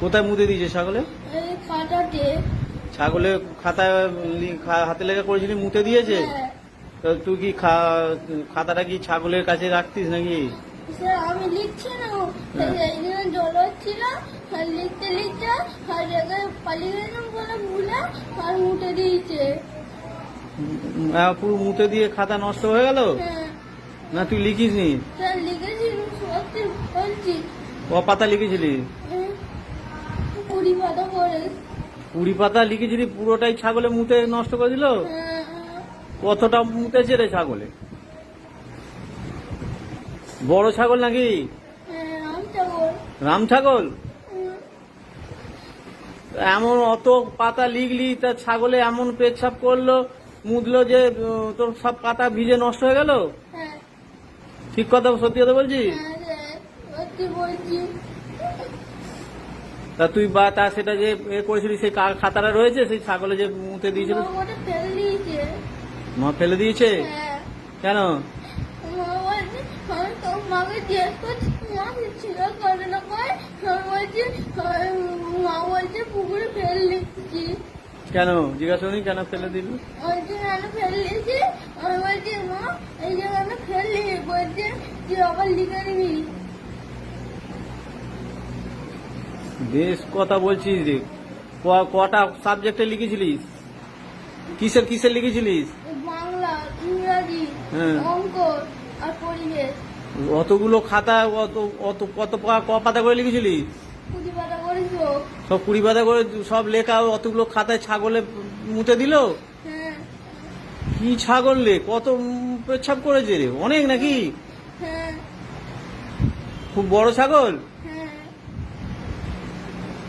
কোথায় মুতে দিয়েছে ছাগলে? ছাগলে খাতায় হাতে লেখা করেছিলি মুতে দিয়েছে? হ্যাঁ। তো তুই কি খাতাটা কি ছাগলের কাছে রাখতিস নাকি? আমি লিখছি না। হ্যাঁ। এইদিকে জল হচ্ছিল লিখতে লিখতে পালিয়ে গেলাম বলে ভুলে আর মুটে দিয়েছে। পুরো মুতে দিয়ে খাতা নষ্ট হয়ে গেল? হ্যাঁ। না তুই লিখিস নি লিখেছি সত্যি পাতা লিখেছিলি? হ্যাঁ। কুড়ি পাতা করে কুড়ি পাতা লিখেছিলি পুরোটাই ছাগলে মুতে নষ্ট করে দিল হ্যাঁ, কতটা মুতেছে রে ছাগলে? বড় ছাগল নাকি? হ্যাঁ, রাম ছাগল। এমন অত পাতা লিখলি তা ছাগলে এমন পেচ্ছাপ করল মুদলো যে তোর সব পাতা ভিজে নষ্ট হয়ে গেল? হ্যাঁ। ঠিক কথা সত্যি কথা বলছি তা তুই বা তা সেটা যে এ করেছিলি সেই খাতাটা রয়েছে? সেই ছাগলে যে মুতে দিয়েছিল? মা ফেলে দিয়েছে। হ্যাঁ। কেন? মাকে জিজ্ঞেস না কেন? কেন ফেলে দিল? বলছে কেন ফেলে দিয়েছি? আমি বলছি মা এই যে কেন আবার লিখে নিবি। বেশ কথা বলছিস রে। কটা সাবজেক্টে লিখেছিলিস? কিসের কিসের লিখেছিলিস? বাংলা ইংরাজি হ্যাঁ। অঙ্ক আর পরিবেশ। অতগুলো খাতা অত অত কত ক পাতা করে লিখেছিলিস? সব কুড়ি পাতা করে সব লেখা অতগুলো খাতায় ছাগলে মুতে দিল? হ্যাঁ। কি ছাগল রে কত পেচ্ছাপ করেছে রে। অনেক নাকি? হ্যাঁ। খুব বড় ছাগল? হ্যাঁ।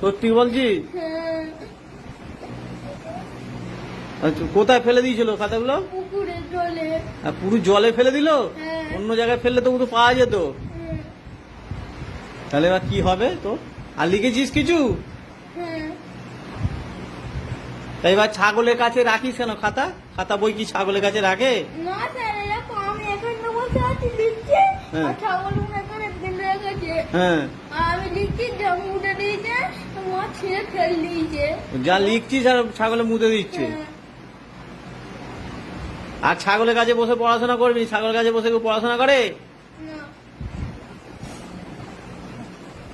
সত্যি বলছি? আচ্ছা, কোথায় ফেলে দিয়েছিল খাতাগুলো? পুরো জলে ফেলে দিল? হ্যাঁ। অন্য জায়গায় ফেললে তো পাওয়া যেত। হ্যাঁ, তাহলে এবার কি হবে তো আর লিখেছিস কিছু? হ্যাঁ। তাই এবার ছাগলের কাছে রাখিস কেন খাতা? খাতা বই কি ছাগলের কাছে রাখে? না স্যার আমি এখানে বসে আছি লিখছি। হ্যাঁ। ছাগল হ্যাঁ। আমি লিখছি জম উঠে দিয়েছে মা ছিঁড়ে ফেল দিয়েছে। যা লিখছিস আর ছাগলে মুদে দিচ্ছে। হ্যাঁ, আর ছাগলের কাছে বসে পড়াশোনা করবি ছাগলের কাছে বসে কেউ পড়াশোনা করে?